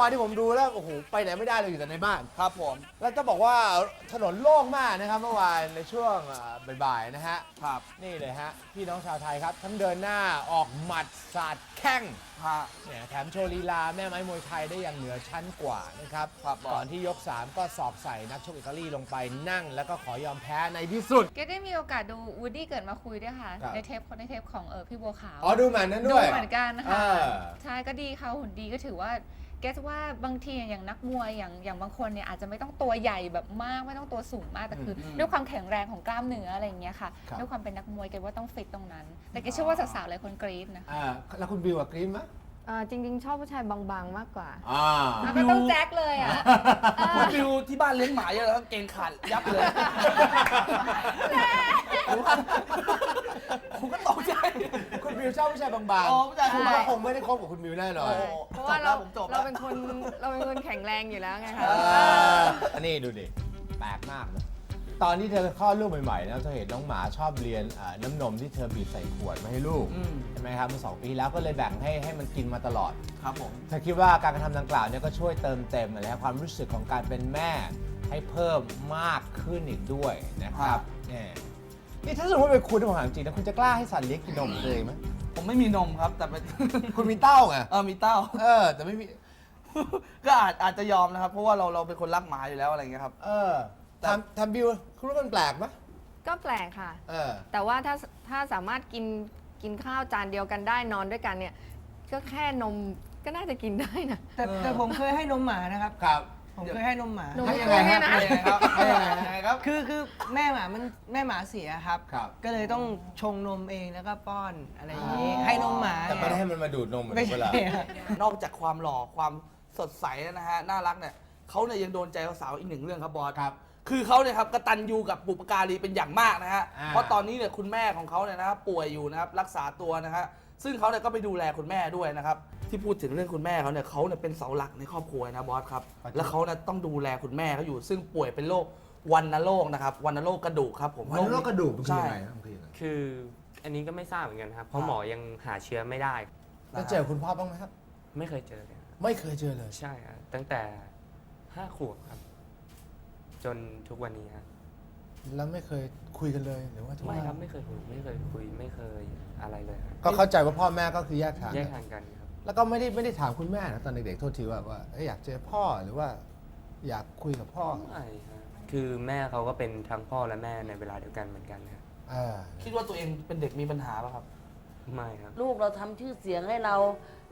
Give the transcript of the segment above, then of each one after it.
อวานที่ผมดูแล้วโอ้โหไปไหนไม่ได้เลยอยู่แต่ในบ้าน ครับผม แล้วจะบอกว่าถนนโล่งมากนะครับเมื่อวานในช่วงอ่าบ่ายๆนะฮะครับนี่เลยฮะพี่น้องชาวไทยครับ ทั้งเดินหน้าออกหมัดสาดแข้ง ฮะ เนี่ยแถมโชว์ลีลาแม่ไม้มวยไทยได้อย่างเหนือชั้นกว่านะครับ ครับบอสก่อนที่ยก 3 ก็สอบใส่นักชกอิตาลีลงไปนั่ง แล้วก็ขอยอมแพ้ในที่สุด เกดได้มีโอกาสดูวูดดี้เกิดมาคุยด้วยค่ะ ครับ ในเทปในเทปของเออพี่บัวขาวอ๋อดูแมนนั้นดูด้วย เหมือนกันนะคะอ่าใช่ก็ดีเขาหุ่นดีก็ถือว่า เกสว่าบางทีอย่างนักมวยอย่างอย่างบางคนเนี่ยอาจจะไม่ต้องตัวใหญ่แบบมากไม่ต้องตัวสูงมากแต่คืออมด้วยความแข็งแรงของกล้ามเนื้ออะไรอย่างเงี้ยค่ะครับ ด้วยความเป็นนักมวยเกดว่าต้องฟิตตรงนั้น แต่เกดเชื่อว่าสาวๆหลายคนกรี๊ดนะคะอ่าแล้วคุณบิวกับกรีนไหมอ่าจริงๆ ชอบผู้ชายบางๆ มากกว่า อ่า แล้วก็ต้องแจ็คเลยอะคุณบิวที่บ้านเลี้ยงหมาเยอะแล้วเกงขาดยับเลยผมก็ ตกใจคุณบิวชอบผู้ชายบางอ๋อผู้ชายคุณบางๆก็คงไม่ได้คบกับคุณบิวแน่นอน เพราะว่าบแล้เราวผมจบแล้เราวเป็นคนเราเป็นคนแข็งแรงอยู่แล้วไงคะอันนี้ดูดิ แปลกมากนะตอนที่เธอคลอดลูกใหม่ๆนะเธอเห็นน้องหมาชอบเรียนอ่าน้ำนมที่เธอบีบใส่ขวดมาให้ลูกอืม ใช่ไหมครับเมื่อสองปีแล้วก็เลยแบ่งให้ให้มันกินมาตลอด ครับผม เธอคิดว่าการกระทำดังกล่าวเนี่ยก็ช่วยเติมเต็มนะฮะความรู้สึกของการเป็นแม่ให้เพิ่มมากขึ้นอีกด้วยนะครับเนี่ย นี่ถ้าสมมติเป็นคุณผมถามจริงนะคุณจะกล้าให้สัตว์เลี้ยงกินนมเลยไหมผมไม่มีนมครับแต่เป็นคุณมีเต้าไงเออมีเต้า เออ แต่ไม่มี ก็อาจอาจจะยอมนะครับ เพราะว่าเราเราเป็นคนรักหมาอยู่แล้วอะไรเงี้ยครับ เออทำทำบิวคุณรู้มันแปลกไหมก็แปลกค่ะ เออ แต่ว่าถ้าถ้าสามารถกินกินข้าวจานเดียวกันได้นอนด้วยกันเนี่ย ก็แค่นมก็น่าจะกินได้นะ แต่แต่ผมเคยให้นมหมานะครับ ครับ ผมเคยให้นมหมา นม ให้ยังไงฮะให้ยังไงครับยังไงยังไงครับ คือคือแม่หมามันแม่หมาเสียครับ ครับ ก็เลยต้องชงนมเองแล้วก็ป้อนอะไรอย่างนี้ให้นมหมาแต่ไม่ได้ให้มันมาดูดนมเหมือนไม่เวใช่ลาครับ นอกจากความหล่อความสดใสนะฮะน่ารักเนี่ยเขาเนี่ยยังโดนใจสาวๆอีกหนึ่งเรื่องครับบอสครับคือเขาเนี่ยครับกตัญญูกับบุปการีเป็นอย่างมากนะฮะอ่า เพราะตอนนี้เนี่ยคุณแม่ของเขาเนี่ยนะครับป่วยอยู่นะครับรักษาตัวนะฮะซึ่งเขาเนี่ยก็ไปดูแลคุณแม่ด้วยนะครับที่พูดถึงเรื่องคุณแม่เขาเนี่ยเขาเนี่ยเป็นเสาหลักในครอบครัวนะบอสครับแล้วเขาเนี่ยต้องดูแลคุณแม่เขาอยู่ซึ่งป่วยเป็นโรค วันโรคนะครับวันโรคกระดูกครับผมมันโรคกระดูกมันคือใช่ยังไงครับมันคือยังไงคืออันนี้ก็ไม่ทราบเหมือนกันครับ เพราะหมอยังหาเชื้อไม่ได้ แล้วเจอคุณพ่อบ้างไหมครับ ไม่เคยเจอเลยครับไม่เคยเจอเลยใช่ครับตั้งแต่ห้าขวบครับ จนทุกวันนี้ครับแล้วไม่เคยคุยกันเลยหรือว่าโทรไม่ครับไม่เคยคุยไม่เคยคุยไม่เคยอะไรเลยครับก็เข้าใจว่าพ่อแม่ก็คือแยกทางแยกักนทางกันครับ แล้วก็ไม่ได้ไม่ได้ถามคุณแม่นะตอนเด็กๆโทษทีว่าว่าเอ้ยอยากเจอพ่อหรือว่า อยากคุยกับพ่อไม่ครับ คือแม่เขาก็เป็นทั้งพ่อและแม่ในเวลาเดียวกันเหมือนกันครับเออคิดว่าตัวเองเป็นเด็กมีปัญหาป่ะครับ ไม่ครับ ลูกเราทำชื่อเสียงให้เรา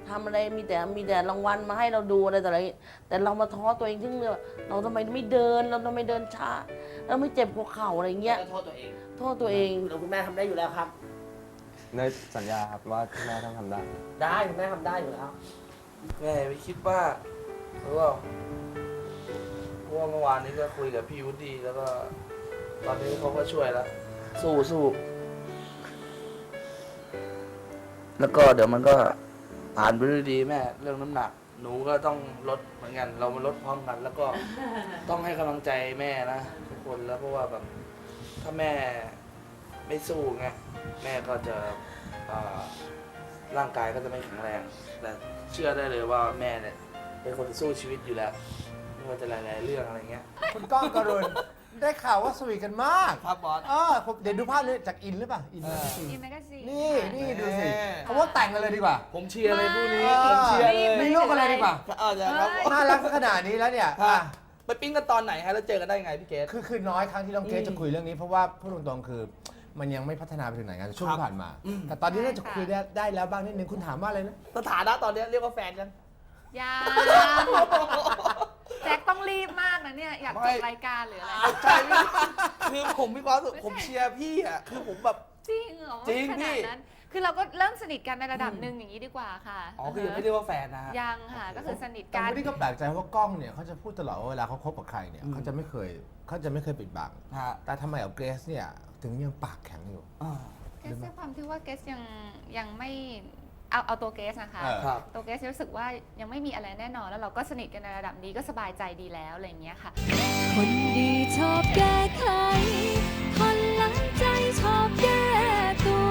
ทำอะไรมีแต่มีแต่รางวัลมาให้เราดูอะไรต่ออะไร แต่เรามาท้อตัวเองทึ่งเรื่องเราทำไมไม่เดินเราทำไมเดินช้าเราไม่เจ็บหัวเข่าอะไรเงี้ย โทษตัวเอง โทษตัวเองเราคุณแม่ทำได้อยู่แล้วครับ ได้สัญญาครับว่าแม่ต้องทำได้ ได้คุณแม่ทำได้อยู่แล้ว แม่ไม่คิดว่าเพราะว่า เพราะว่าเมื่อวานนี้ก็คุยกับพี่วุฒิแล้วก็ ตอนนี้เขาก็ช่วยแล้ว สู้สู้แล้วก็เดี๋ยวมันก็ผ่านไปด้วยดีแม่ เรื่องน้ำหนัก หนูก็ต้องลดเหมือนกัน เรามาลดพร้อมกัน แล้วก็ต้องให้กำลังใจแม่นะทุกคนแล้วเพราะว่าแบบถ้าแม่ไม่สู้ไงแม่ก็จะอ่าร่างกายก็จะไม่แข็งแรง แต่เชื่อได้เลยว่าแม่เนี่ยเป็นคนสู้ชีวิตอยู่แล้ว ไม่ว่าจะหลายๆเรื่องอะไรเงี้ย คุณก้องกรุณได้ข่าวว่าสวีทกันมากครับบอส เออผมเดี๋ยวดูภาพนี้จากอินหรือเปล่าอินเออ อินแมกซีนนี่นี่ดูสิเออเขาว่าแต่งกันเลยดีกว่า ผมเชียร์เลยคู่นี้เออผมเชียร์เลยมีลูกกันเลยดีกว่า เออเดี๋ยวครับน่ารักสักขนาดนี้แล้วเนี่ยฮะอะไปปิ้งกันตอนไหนฮะแล้วเจอกันได้ไงพี่เกดคือคือน้อยครั้งที่น้องเกรซอืมจะคุยเรื่องนี้เพราะว่าพูดตรงๆคือ มันยังไม่พัฒนาไปถึงไหนกันช่วงครับที่ผ่านมาอืมแต่ตอนนี้น่าจะคุยได้ได้แล้วบ้างนิดนึงคุณถามว่าอะไรนะ สถานะตอนเนี้ยเรียกว่าแฟนกัน ยาแจ็คต้องรีบมากนะเนี่ย อยากไม่จบรายการหรืออะไร ใช่พี่คือผมมีความรู้สึกผมเชียร์พี่อะคือผมแบบ จริงเหรอจริงขนาดพี่ นั้น คือเราก็เริ่มสนิทกันในระดับหนึ่งอย่างนี้ดีกว่าค่ะอ๋อคือยังไม่เรียกว่าแฟนนะฮะ ยังค่ะ ก็คือสนิทแต่กันวันนี้ก็แปลกใจว่ากล้องเนี่ยเขาจะพูดตลอดว่าเวลาเขาคบกับใครเนี่ยอืม เขาจะไม่เคยเขาจะไม่เคยปิดบัง ฮะแต่ทำไมกับเกรซเนี่ยถึงยังปากแข็งอยู่ อ่า เกสด้วยความที่ว่าเกสยังยังไม่ เอาเอาตัวเกสนะคะ เออ ครับ ตัวเกสรู้สึกว่ายังไม่มีอะไรแน่นอน แล้วเราก็สนิทกันในระดับนี้ก็สบายใจดีแล้วอะไรอย่างเงี้ยค่ะ คนดีชอบแก้ไข คนหลังใจชอบแก้ตัว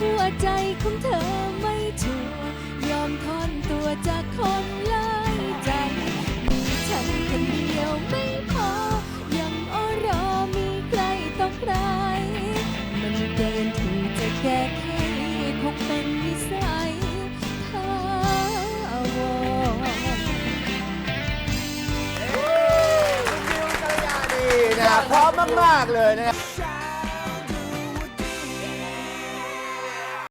หัวใจของเธอไม่ชัวร์ยอมทอนตัวจากคน พร้อมมาก ๆ เลยนะ